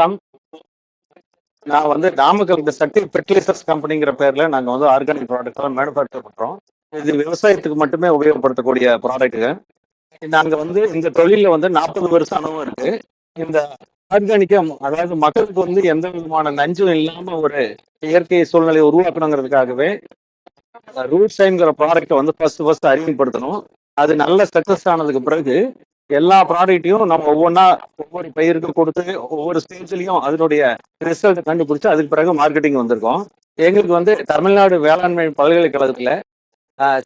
Come. நான் வந்து நாமக்கல் இந்த சக்தி ஃபெர்டிலைசர்ஸ் கம்பெனிங்கிற பேர்ல நாங்க வந்து ஆர்கானிக் ப்ராடக்ட் எல்லாம் மேனுஃபேக்சர் பண்றோம். இது விவசாயத்துக்கு மட்டுமே உபயோகப்படுத்தக்கூடிய ப்ராடக்ட்டுங்க நாங்க வந்து இந்த தொழில வந்து நாற்பது வருஷம் அனுபவம் இருக்கு. இந்த ஆர்கானிக்கா அதாவது மக்களுக்கு வந்து எந்த விதமான நஞ்சும் இல்லாம ஒரு இயற்கை சூழ்நிலையை உருவாக்கணுங்கிறதுக்காகவே ரூட் சைன்கிற ப்ராடக்ட்டை வந்து ஃபர்ஸ்ட் ஃபர்ஸ்ட் அறிமுகப்படுத்தணும். அது நல்ல சக்சஸ் ஆனதுக்கு பிறகு எல்லா ப்ராடக்ட்டையும் நம்ம ஒவ்வொன்றா ஒவ்வொரு பயிருக்கு கொடுத்து ஒவ்வொரு ஸ்டேஜ்லையும் அதனுடைய ரிசல்ட் கண்டுபிடிச்சு அதுக்கு பிறகு மார்க்கெட்டிங் வந்திருக்கோம். எங்களுக்கு வந்து தமிழ்நாடு வேளாண்மை பல்கலைக்கழகத்தில்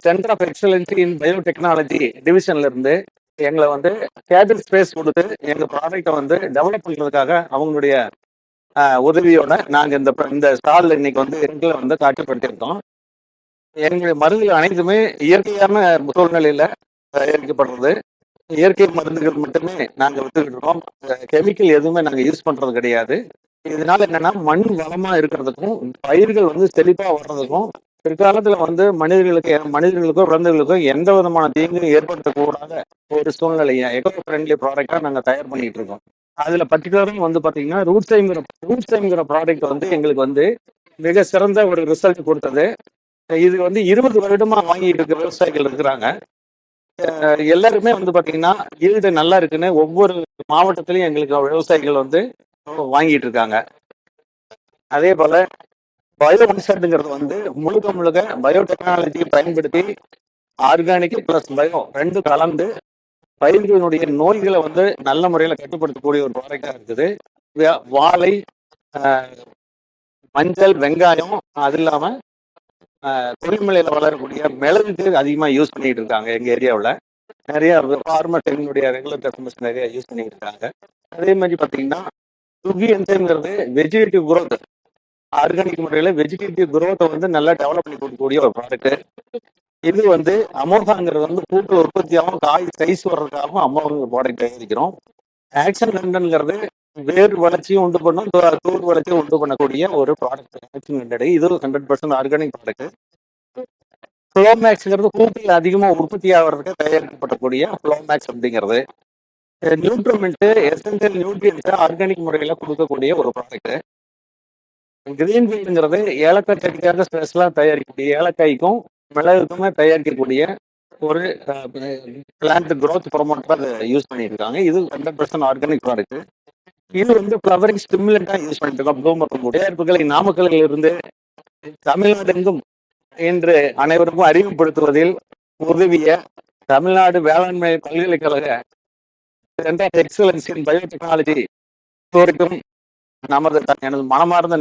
centre of excellency in biotechnology டிவிஷன்ல இருந்து எங்களை வந்து கேபிள் ஸ்பேஸ் கொடுத்து எங்கள் ப்ராடக்ட்டை வந்து டெவலப் பண்ணுறதுக்காக அவங்களுடைய உதவியோட நாங்கள் இந்த இந்த ஸ்டாலில் இன்னைக்கு வந்து எங்களை வந்து காட்சிப்படுத்தியிருக்கோம். எங்களுடைய மருந்துகள் அனைத்துமே இயற்கையான சூழ்நிலையில் தயாரிக்கப்படுறது இயற்கை மருந்துகள் மட்டுமே நாங்க வித்துக்கிட்டு இருக்கோம் கெமிக்கல் எதுவுமே நாங்க யூஸ் பண்றது கிடையாது. இதனால என்னன்னா மண் வளமா இருக்கிறதுக்கும் பயிர்கள் வந்து செழிப்பா வர்றதுக்கும் பிற்காலத்துல வந்து மனிதர்களுக்கு மனிதர்களுக்கோ குழந்தைகளுக்கோ எந்த விதமான தீங்கும் ஏற்படுத்தக்கூடாத ஒரு சூழ்நிலையை எக்கோ ஃப்ரெண்ட்லி ப்ராடக்டா நாங்க தயார் பண்ணிட்டு இருக்கோம் அதுல பர்டிகுலரும் வந்து பாத்தீங்கன்னா ரூட் டைம்ங்கிற ரூட் டைம்ங்கிற ப்ராடக்ட் வந்து எங்களுக்கு வந்து மிக சிறந்த ஒரு ரிசல்ட் கொடுத்தது. இது வந்து இருபது வருடமா வாங்கிட்டு இருக்க விவசாயிகள் இருக்கிறாங்க. எல்லாருமே வந்து பாத்தீங்கன்னா ஈல்டு நல்லா இருக்குன்னு ஒவ்வொரு மாவட்டத்திலயும் எங்களுக்கு விவசாயிகள் வந்து வாங்கிட்டு இருக்காங்க. அதே போல பயோ கன்சல்ட்டுங்கிறது வந்து முழுக்க முழுக்க பயோடெக்னாலஜியை பயன்படுத்தி ஆர்கானிக் பிளஸ் பயோ ரெண்டும் கலந்து பயிர்களினுடைய நோய்களை வந்து நல்ல முறையில் கட்டுப்படுத்தக்கூடிய ஒரு ப்ராடக்டாக இருக்குது. வாழை மஞ்சள் வெங்காயம் அது இல்லாமல் கொல்லிமலையில் வளரக்கூடிய மிளகு அதிகமாக யூஸ் பண்ணிட்டு இருக்காங்க எங்கள் ஏரியாவில். நிறைய ஃபார்மர் எங்களுடைய ரெகுலர் கஸ்டமர்ஸ் நிறைய யூஸ் பண்ணிட்டு இருக்காங்க. அதே மாதிரி பார்த்தீங்கன்னா சுகி என்சைம்ங்கிறது வெஜிடேட்டிவ் குரோத் ஆர்கானிக் முறையில் வெஜிடேட்டிவ் குரோத்தை வந்து நல்லா டெவலப் பண்ணி கொடுக்கக்கூடிய ஒரு ப்ராடக்ட் இது வந்து அமோகாங்கிறது வந்து பூக்கள் உற்பத்தியாகவும் காய் சைஸ் வர்றதுக்காகவும் அமோகங்கிற ப்ராடக்ட் தயாரிக்கிறோம். ஆக்ஷன் லண்டன்ங்கிறது வேர் வளர்ச்சியும் உண்டு பண்ணும் தூ- தூர் வளர்ச்சியும் உண்டு பண்ணக்கூடிய ஒரு ப்ராடக்ட் ஆக்ஷன் லண்டன் இது ஹண்ட்ரட் பர்சன்ட் ஆர்கானிக் ப்ராடக்ட் ஃப்ளோமேக்ஸ்ங்கிறது பூக்கள் அதிகமாக உற்பத்தி ஆகிறதுக்கு தயாரிக்கப்படக்கூடிய ஃப்ளோமேக்ஸ் அப்படிங்கிறது. நியூட்ரிமெண்ட்டு எசென்சியல் நியூட்ரியன்ஸை ஆர்கானிக் முறையில் கொடுக்கக்கூடிய ஒரு ப்ராடக்ட் கிரீன் ஃபீல்டுங்கிறது ஏலக்காய் செடிக்காக ஸ்பெஷலாக தயாரிக்கக்கூடிய ஏலக்காய்க்கும் மிளகுக்குமே தயாரிக்கக்கூடிய ஒரு பிளான்ட் க்ரோத் ப்ரொமோட்டராக அதை யூஸ் பண்ணியிருக்காங்க. இது ஹண்ட்ரட் பர்சன்ட் ஆர்கானிக் ப்ராடக்ட் இது வந்து ஃப்ளவரிங் ஸ்டிமுலண்டா யூஸ் பண்ணிட்டு இருக்கோம். ப்ளூமர் தயாரிப்புகளை இருந்து தமிழ்நாடு எங்கும் இன்று அனைவருக்கும் அறிமுகப்படுத்துவதில் உதவிய தமிழ்நாடு வேளாண்மை பல்கலைக்கழக சென்டர் எக்ஸலன்ஸ் இன் பயோடெக்னாலஜி துறைக்கும் நமது எனது மனமார்ந்த